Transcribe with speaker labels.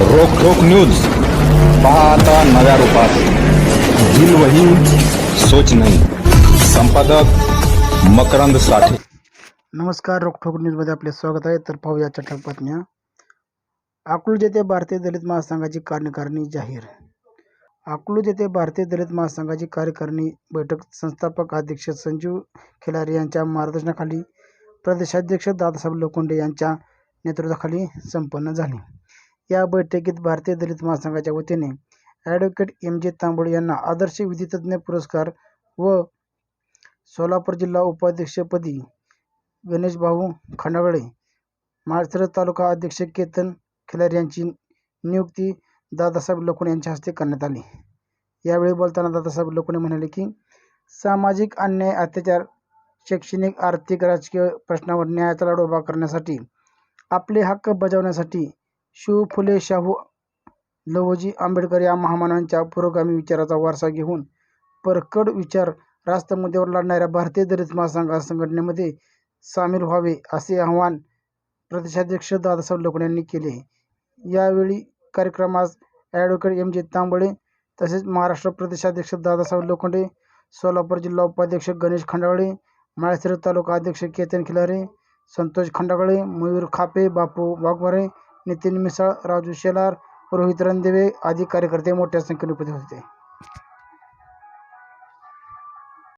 Speaker 1: रोखोक news. पाहता नव्या रूपात. दिल वही सोच नाही. संपादक मकरंद साठे.
Speaker 2: नमस्कार रोखोक न्यूजमध्ये आपले स्वागत आहे. तर पाहूया चटक बातम्या. अकलूज येथे भारतीय दलित महासंघाची कार्यकारिणी जाहीर. अकलूज येथे भारतीय दलित महासंघाची कार्यकारिणी बैठक संस्थापक अध्यक्ष संजीव खिलारे यांच्या मार्गदर्शनाखाली प्रदेशाध्यक्ष दादासाहेब लोखंडे यांच्या नेतृत्वाखाली संपन्न झाली. या बैठकीत भारतीय दलित महासंघाच्या वतीने ॲडव्होकेट एम जे तांबोळे यांना आदर्श विधितज्ञ पुरस्कार व सोलापूर जिल्हा उपाध्यक्षपदी गणेशभाऊ भाऊ खंडागळे तालुका अध्यक्ष केतन खिलार यांची नियुक्ती दादासाहेब लोखंडे यांच्या हस्ते करण्यात आली. यावेळी बोलताना दादासाहेब लोखंडे म्हणाले की सामाजिक अन्याय अत्याचार शैक्षणिक आर्थिक राजकीय प्रश्नावर न्यायाचा लढा उभा करण्यासाठी आपले हक्क बजावण्यासाठी शिव फुले शाहू लवजी आंबेडकर या महामानांच्या पुरोगामी विचाराचा वारसा घेऊन परकड विचार रास्त मुद्द्यावर लढणाऱ्या भारतीय दलित महासंघ संघटनेमध्ये सामील व्हावे असे आवाहन प्रदेशाध्यक्ष दादासाहेब लोखंडे यांनी केले. यावेळी कार्यक्रमास ॲडव्होकेट एम जे तांबळे तसेच महाराष्ट्र प्रदेशाध्यक्ष दादासाहेब लोखंडे सोलापूर जिल्हा उपाध्यक्ष गणेश खंडाळे माळशिरस तालुका अध्यक्ष केतन खिलारे संतोष खंडागळे मयूर खापे बापू वाघमारे नितीन मिसाळ राजू शेलार रोहित रणदिवे आदी कार्यकर्ते मोठ्या संख्येने उपस्थित होते.